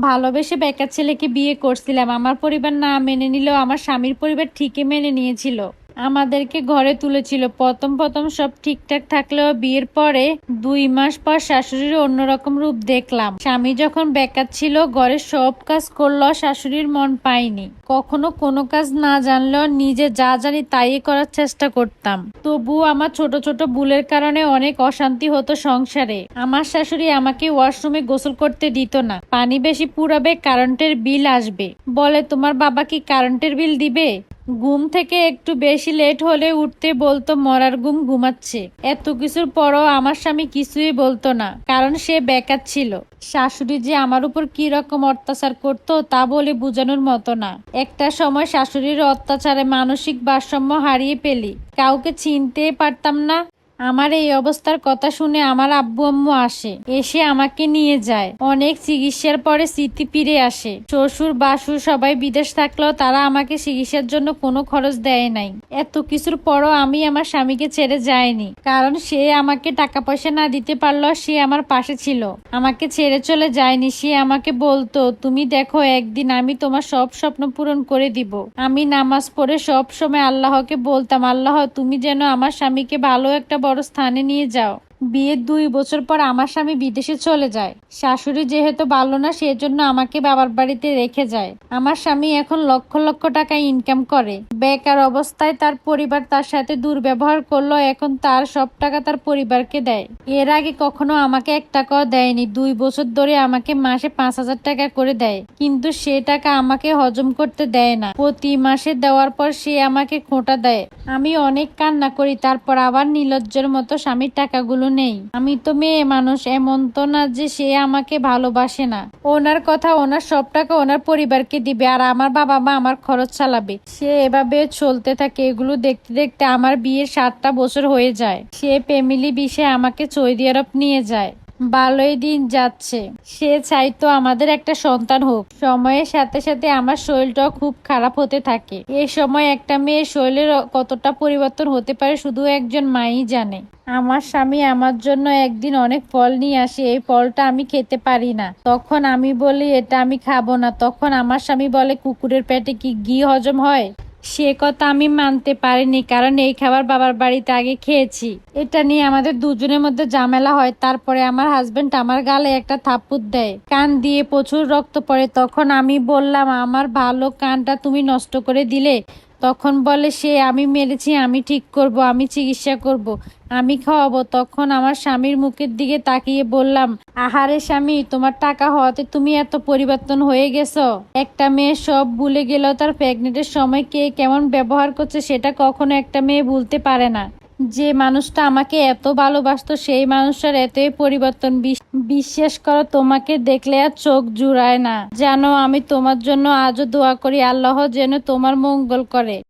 ভালোবেসে বেকার ছেলেকে বিয়ে করছিলাম। আমার পরিবার না মেনে নিলেও আমার স্বামীর পরিবার ঠিকই মেনে নিয়েছিল। আমাদেরকে ঘরে তুলেছিল। প্রথম প্রথম সব ঠিকঠাক থাকলেও বিয়ের পরে দুই মাস পর শাশুড়ির অন্যরকম রূপ দেখলাম। স্বামী যখন বেকার ছিল ঘরের সব কাজ করলেও শাশুড়ির মন পাইনি কখনো কোনো কাজ না জানলেও নিজে যা জানি তাই করার চেষ্টা করতাম। তবুও আমার ছোট ছোট ভুলের কারণে অনেক অশান্তি হতো সংসারে। আমার শাশুড়ি আমাকে ওয়াশরুমে গোসল করতে দিত না। পানি বেশি পুরাবে কারেন্টের বিল আসবে। বলে, তোমার বাবা কি কারেন্টের বিল দিবে? ঘুম থেকে একটু বেশি লেট হলে উঠতে বলতো, মরার ঘুম ঘুমাচ্ছে। এত কিছুর পরও আমার স্বামী কিছুই বলতো না, কারণ সে বেকার ছিল। শাশুড়ি যে আমার উপর কি রকম অত্যাচার করতো তা বলে বোঝানোর মতো না। একটা সময় শাশুড়ির অত্যাচারে মানসিক ভারসাম্য হারিয়ে পেলি কাউকে চিনতে পারতাম না আমার এই অবস্থার কথা শুনে আমার আব্বু আম্মু আসে। এসে আমাকে নিয়ে যায়। অনেক চিকিৎসার পরে স্মৃতি ফিরে আসে। শ্বশুর, বাসুর সবাই বিদেশ থাকলেও তারা আমাকে চিকিৎসার জন্য কোনো খরচ দেয় নাই। এত কিছুর পরও আমি আমার স্বামীকে ছেড়ে যাইনি। কারণ সে আমাকে টাকা পয়সা না দিতে পারলেও সে আমার পাশে ছিল। আমাকে ছেড়ে চলে যায়নি। সে আমাকে বলতো, তুমি দেখো, একদিন আমি তোমার সব স্বপ্ন পূরণ করে দিব। আমি নামাজ পড়ে সব সময় আল্লাহকে বলতাম, আল্লাহ, তুমি যেন আমার স্বামীকে ভালো একটা বড় স্থানে নিয়ে যাও। বিয়ের দুই বছর পর আমার স্বামী বিদেশে চলে যায়। শাশুড়ি যেহেতু ভালো না, সেজন্য আমাকে বাবার বাড়িতে রেখে যায়। আমার স্বামী এখন লক্ষ লক্ষ টাকা ইনকাম করে। বেকার অবস্থায় তার পরিবার তার সাথে দুর্ব্যবহার করল, এখন তার সব টাকা তার পরিবারকে দেয়। এর আগে কখনো আমাকে এক টাকাও দেয়নি। দুই বছর ধরে আমাকে মাসে পাঁচ হাজার টাকা করে দেয়। কিন্তু সে টাকা আমাকে হজম করতে দেয় না। প্রতি মাসে দেওয়ার পর সে আমাকে খোঁটা দেয়। আমি অনেক কান্না করি, তারপর আবার নির্লজ্জের মতো স্বামীর টাকাগুলো নেই। আমি তো মেয়ে মানুষ, এমন তো না যে সে আমাকে ভালোবাসে না। ওনার কথা, ওনার সব টাকা ওনার পরিবারকে দিবে আর আমার বাবা মা আমার খরচ চালাবে। সে এভাবে চলতে থাকে, এগুলো দেখতে দেখতে আমার বিয়ের সাতটা বছর হয়ে যায়। সে ফ্যামিলি বিষয়ে আমাকে সৌদি আরব নিয়ে যায়। ভালোই দিন যাচ্ছে। সে চাইতো আমাদের একটা সন্তান হোক। সময়ের সাথে সাথে আমার শরীরটাও খুব খারাপ হতে থাকে। এ সময় একটা মেয়ের শরীরের কতটা পরিবর্তন হতে পারে শুধু একজন মাই জানে। আমার স্বামী আমার জন্য একদিন অনেক ফল নিয়ে আসে। এই ফলটা আমি খেতে পারি না। তখন আমি বলি, এটা আমি খাব না। তখন আমার স্বামী বলে, কুকুরের পেটে কি ঘি হজম হয়? সে কথা আমি মানতে পারিনি, কারণ এই খাবার বাবার বাড়িতে আগে খেয়েছি। এটা নিয়ে আমাদের দুজনের মধ্যে ঝামেলা হয়, তারপরে আমার হাজবেন্ড আমার গালে একটা থাপ্পুর দেয়। কান দিয়ে প্রচুর রক্ত পড়ে, তখন আমি বললাম, আমার ভালো কানটা তুমি নষ্ট করে দিলে। তখন বলে, সে আমি মেরেছি, আমি ঠিক করব, আমি চিকিৎসা করব। আমি খাওয়াবো। তখন আমার স্বামীর মুখের দিকে তাকিয়ে বললাম, আহারে স্বামী, তোমার টাকা হওয়াতে তুমি এত পরিবর্তন হয়ে গেছো। একটা মেয়ে সব ভুলে গেলেও তার প্রেগনেন্টের সময় কে কেমন ব্যবহার করছে, সেটা কখনো একটা মেয়ে ভুলতে পারে না। যে মানুষটা আমাকে এত ভালোবাসতো, সেই মানুষটার এতই পরিবর্তন বিশ- বিশ্বাস করো, তোমাকে দেখলে আর চোখ জুড়ায় না। জানো, আমি তোমার জন্য আজও দোয়া করি, আল্লাহ যেন তোমার মঙ্গল করে।